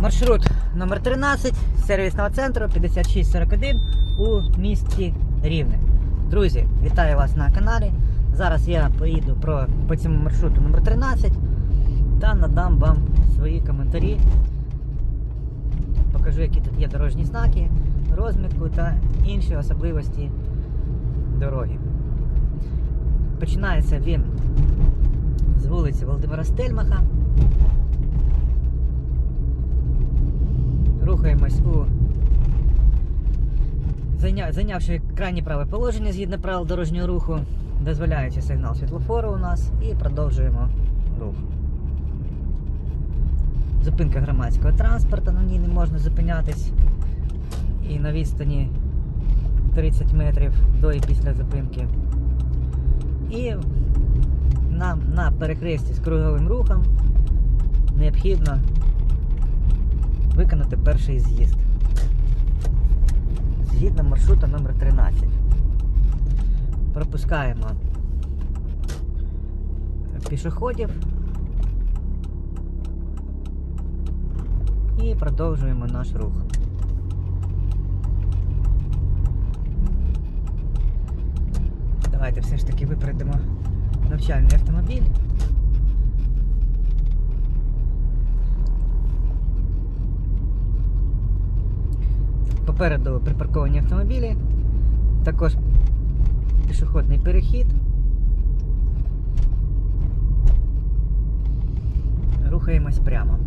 Маршрут номер 13 сервісного центру 5641 у місті Рівне. Друзі, вітаю вас на каналі. Зараз я поїду про, по цьому маршруту номер 13 та надам вам свої коментарі. Покажу, які тут є дорожні знаки, розмітку та інші особливості дороги. Починається він з вулиці Володимира Стельмаха. Рухаємось у зайнявши крайнє праве положення згідно правил дорожнього руху, дозволяючи сигнал світлофору у нас і продовжуємо рух. Зупинка громадського транспорту, на ній не можна зупинятись. І на відстані 30 метрів до і після зупинки. І нам на перехресті з круговим рухом необхідно виконати перший з'їзд. Згідно маршруту номер 13. Пропускаємо пішоходів і продовжуємо наш рух. Давайте все ж таки випередимо навчальний автомобіль. Попереду припарковані автомобілі, також пішохідний перехід. Рухаємось прямо.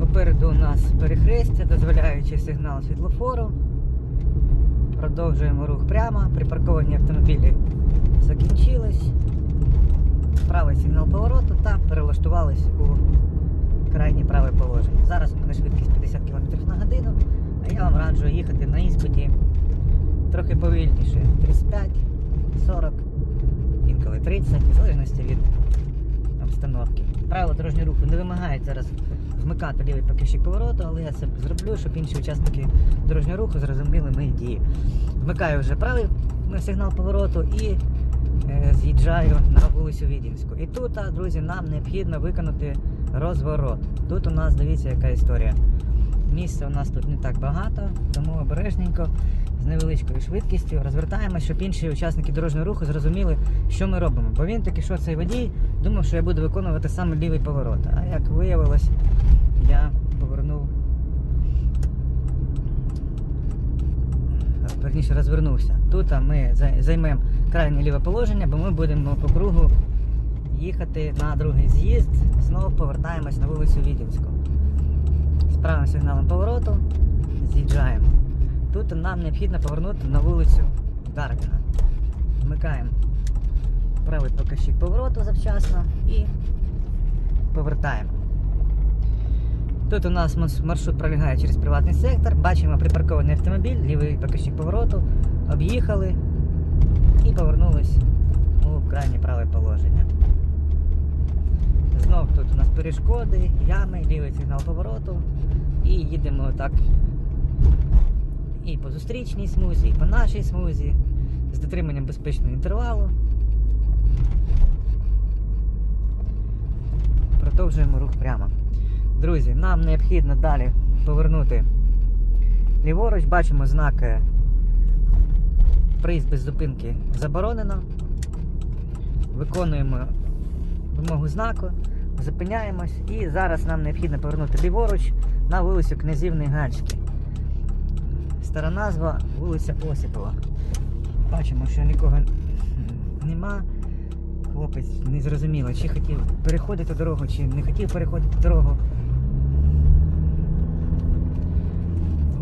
Попереду у нас перехрестя, дозволяючи сигнал світлофору. Продовжуємо рух прямо. Припарковані автомобілі закінчились. Правий сигнал повороту та перелаштувались у крайнє праве положення. Зараз у мене швидкість 50 км на годину, а я вам раджу їхати на іспиті трохи повільніше. 35, 40, інколи 30, в залежності від обстановки. Правила дорожнього руху не вимагають зараз вмикати лівий покищик повороту, але я це зроблю, щоб інші учасники дорожнього руху зрозуміли мої дії. Вмикаю вже правий сигнал повороту і е, з'їжджаю на вулицю Відінську. І тут, а, друзі, нам необхідно виконати розворот. Тут у нас дивіться, яка історія. Місця у нас тут не так багато, тому обережненько, з невеличкою швидкістю розвертаємося, щоб інші учасники дорожнього руху зрозуміли, що ми робимо. Бо він таки, що цей водій, думав, що я буду виконувати саме лівий поворот. А як виявилось, я повернув. Верніше розвернувся. Тут ми займемо крайнє ліве положення, бо ми будемо по кругу їхати на другий з'їзд, знову повертаємось на вулицю Відінську. З правим сигналом повороту з'їжджаємо. Тут нам необхідно повернути на вулицю Дарвіна. Вмикаємо правий покажчик повороту завчасно і повертаємо. Тут у нас маршрут пролягає через приватний сектор. Бачимо припаркований автомобіль, лівий покажчик повороту, об'їхали і повернулись у крайнє праве положення. Знов тут у нас перешкоди, ями, лівий сигнал повороту. І їдемо так і по зустрічній смузі, і по нашій смузі, з дотриманням безпечного інтервалу. Продовжуємо рух прямо. Друзі, нам необхідно далі повернути ліворуч. Бачимо знак приїзд без зупинки заборонено. Виконуємо вимогу знаку, зупиняємось і зараз нам необхідно повернути ліворуч на вулицю Князівни Ганчки. Стара назва вулиця Осипова. Бачимо, що нікого нема. Хлопець не зрозуміло, чи хотів переходити дорогу, чи не хотів переходити дорогу.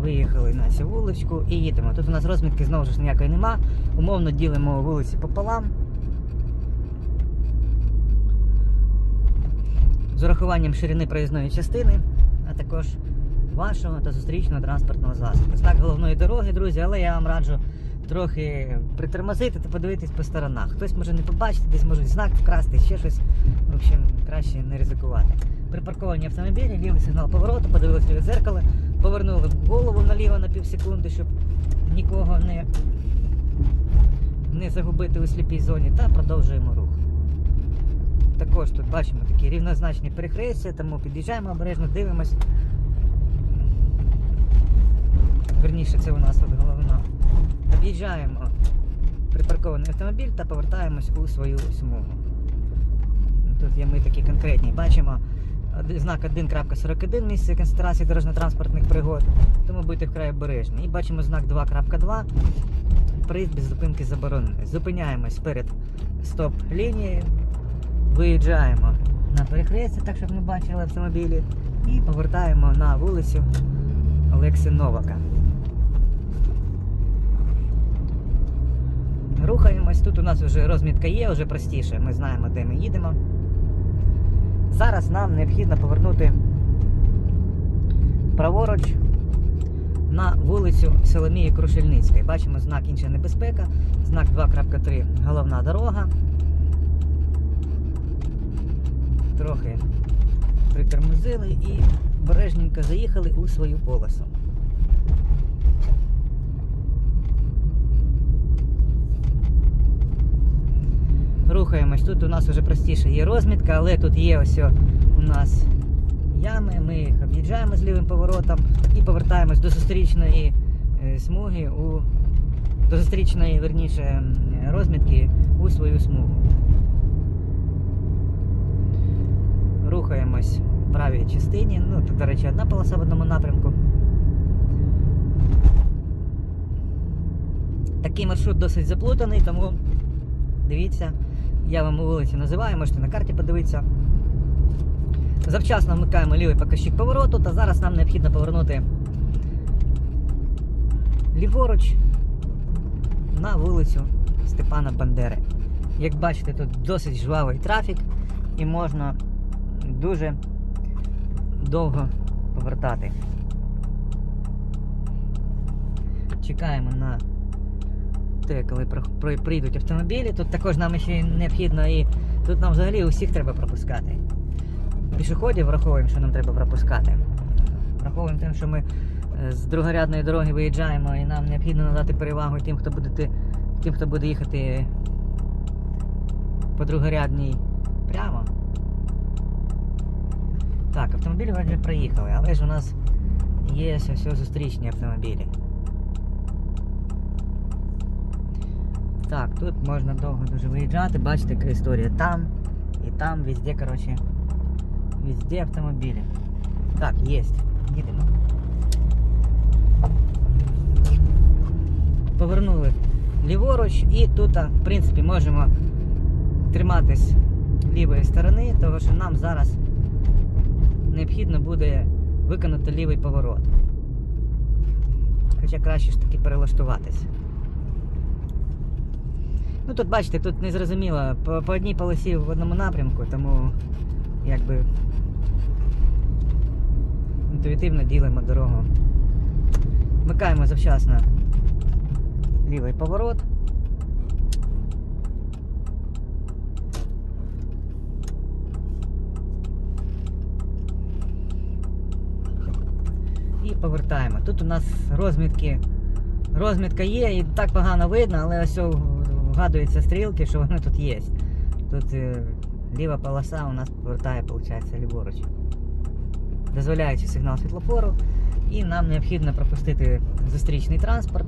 Виїхали на цю вуличку і їдемо. Тут у нас розмітки знову ж ніякої нема. Умовно ділимо вулиці пополам. З урахуванням ширини проїзної частини, а також вашого та зустрічного транспортного засобу. Знак головної дороги, друзі, але я вам раджу трохи притормозити та подивитись по сторонах. Хтось може не побачити, десь можуть знак вкрасти, ще щось. В общем, краще не ризикувати. Припарковані автомобілі, лівий сигнал повороту, подивилися від зеркала, повернули голову наліво на пів секунди, щоб нікого не, не загубити у сліпій зоні, та продовжуємо рух. Також тут бачимо такі рівнозначні перехрестя, тому під'їжджаємо обережно, дивимось. Верніше, це у нас от головна. Об'їжджаємо припаркований автомобіль та повертаємось у свою смугу. Тут є ми такі конкретні. Бачимо знак 1.41 місце концентрації дорожньо-транспортних пригод, тому будьте вкрай обережні. І бачимо знак 2.2. Приїзд без зупинки заборонений. Зупиняємось перед стоп-лінією, виїжджаємо на перехрестя, так щоб ми бачили автомобілі, і повертаємо на вулицю Олекси Новака. Рухаємось. Тут у нас вже розмітка є, вже простіше. Ми знаємо, де ми їдемо. Зараз нам необхідно повернути праворуч на вулицю Соломії Крушельницької. Бачимо знак інша небезпека, знак 2.3 головна дорога. Трохи притормозили і бережненько заїхали у свою полосу. Рухаємось. Тут у нас вже простіше є розмітка, але тут є ось у нас ями. Ми їх об'їжджаємо з лівим поворотом і повертаємось до зустрічної е, смуги у до зустрічної, верніше, розмітки у свою смугу. Рухаємось в правій частині. Ну, тут, до речі, одна полоса в одному напрямку. Такий маршрут досить заплутаний, тому дивіться, я вам вулицю називаю, можете на карті подивитися. Завчасно вмикаємо лівий показчик повороту, та зараз нам необхідно повернути ліворуч на вулицю Степана Бандери. Як бачите, тут досить жвавий трафік і можна дуже довго повертати. Чекаємо на те, коли прийдуть автомобілі. Тут також нам ще необхідно і тут нам взагалі усіх треба пропускати. Пішоходів враховуємо, що нам треба пропускати. Враховуємо тим, що ми е, з другорядної дороги виїжджаємо і нам необхідно надати перевагу тим, хто буде, тим, хто буде їхати по другорядній прямо. Так, автомобілі вроді проїхали, але ж у нас є ось зустрічні автомобілі. Так, тут можна довго дуже виїжджати, бачите, яка історія там і там, везде, коротше, везде автомобілі. Так, є, їдемо. Повернули ліворуч і тут, в принципі, можемо триматись лівої сторони, тому що нам зараз необхідно буде виконати лівий поворот. Хоча краще ж таки перелаштуватись. Ну тут бачите, тут не зрозуміло, по, по одній полосі в одному напрямку, тому якби інтуїтивно ділимо дорогу. Вмикаємо завчасно лівий поворот. І повертаємо. Тут у нас розмітки. Розмітка є і так погано видно, але ось вгадуються стрілки, що вони тут є. Тут е, ліва полоса у нас повертає, виходить, ліворуч. Дозволяючи сигнал світлофору. І нам необхідно пропустити зустрічний транспорт.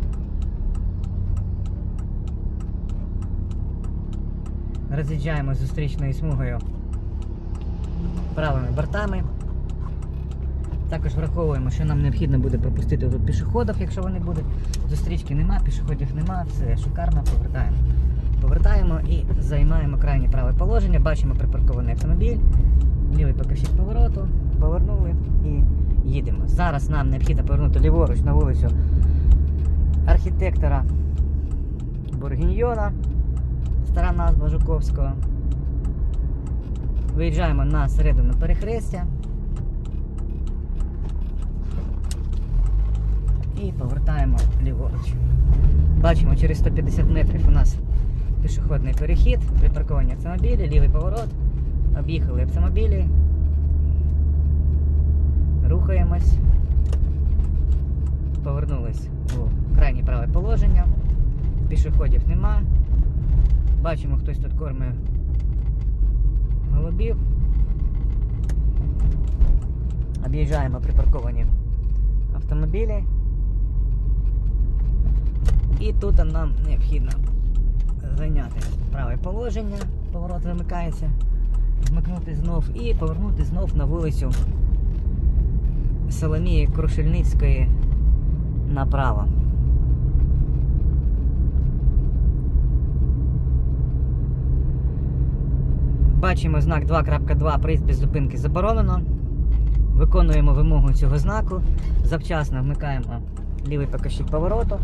Роз'їжджаємо зустрічною смугою правими бортами. Також враховуємо, що нам необхідно буде пропустити пішоходів, якщо вони будуть. Зустрічки нема, пішоходів нема, все шикарно, повертаємо. Повертаємо і займаємо крайнє праве положення. Бачимо припаркований автомобіль, лівий показчик повороту, повернули і їдемо. Зараз нам необхідно повернути ліворуч на вулицю архітектора Бургіньйона, стара назва Жуковського. Виїжджаємо на середину перехрестя. і повертаємо ліворуч. Бачимо, через 150 метрів у нас пішохідний перехід, припарковані автомобілі, лівий поворот. Об'їхали автомобілі. Рухаємось. Повернулись у крайнє праве положення. Пішоходів нема. Бачимо, хтось тут кормить голубів. Об'їжджаємо припарковані автомобілі. І тут нам необхідно зайняти праве положення, поворот вимикається, вмикнути знов і повернути знов на вулицю Соломії Крушельницької направо. Бачимо знак 2.2 приїзд без зупинки заборонено. Виконуємо вимогу цього знаку. Завчасно вмикаємо лівий покажчик повороту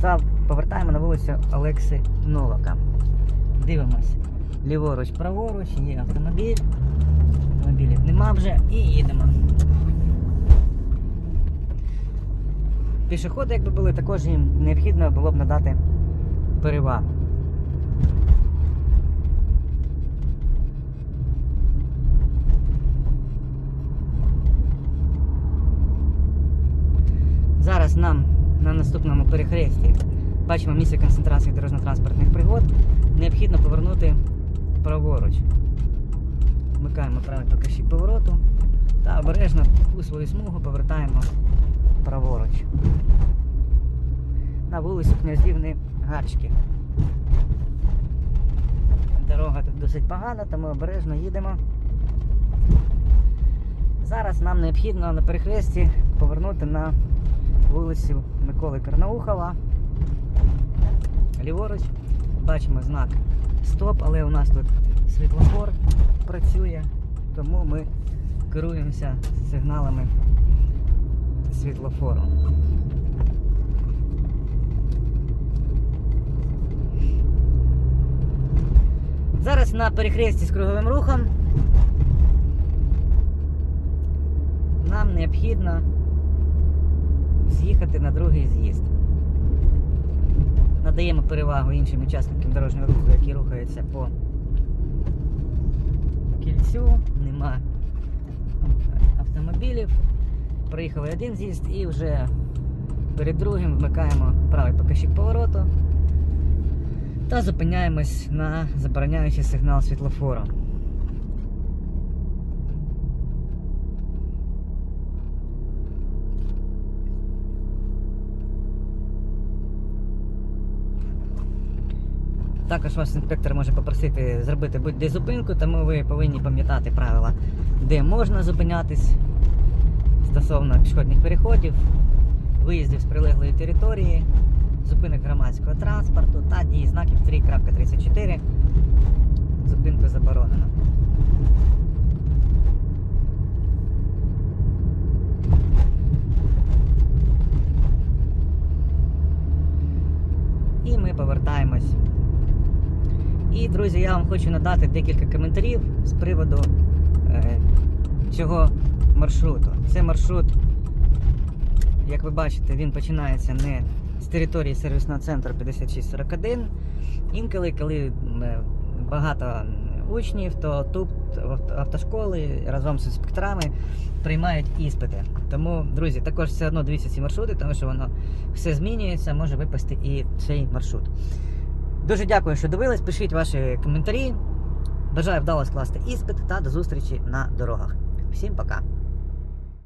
та повертаємо на вулицю Олекси Новака. Дивимось ліворуч, праворуч, є автомобіль. Автомобілів нема вже і їдемо. Пішоходи, якби були, також їм необхідно було б надати перевагу. Зараз нам на наступному перехресті бачимо місце концентрації дорожньо-транспортних пригод. Необхідно повернути праворуч. Вмикаємо правий покажчик повороту та обережно у свою смугу повертаємо праворуч. На вулицю Князівни Гарчки. Дорога тут досить погана, тому обережно їдемо. Зараз нам необхідно на перехресті повернути на вулицю Миколи Карнаухова. Ліворуч бачимо знак Стоп, але у нас тут світлофор працює, тому ми керуємося сигналами світлофору. Зараз на перехресті з круговим рухом нам необхідно з'їхати на другий з'їзд. Надаємо перевагу іншим учасникам дорожнього руху, які рухаються по кільцю, нема автомобілів. Проїхали один з'їзд і вже перед другим вмикаємо правий покажчик повороту та зупиняємось на забороняючий сигнал світлофору. Також вас інспектор може попросити зробити будь-де зупинку, тому ви повинні пам'ятати правила, де можна зупинятись стосовно пішохідних переходів, виїздів з прилеглої території, зупинок громадського транспорту та дії знаків 3.34. Зупинку заборонено. І ми повертаємось. І, друзі, я вам хочу надати декілька коментарів з приводу е, цього маршруту. Це маршрут, як ви бачите, він починається не з території сервісного центру 5641. Інколи, коли е, багато учнів, то тут автошколи разом з інспекторами приймають іспити. Тому, друзі, також все одно дивіться ці маршрути, тому що воно все змінюється, може випасти і цей маршрут. Дуже дякую, що дивились. Пишіть ваші коментарі. Бажаю вдало скласти іспит та до зустрічі на дорогах. Всім пока!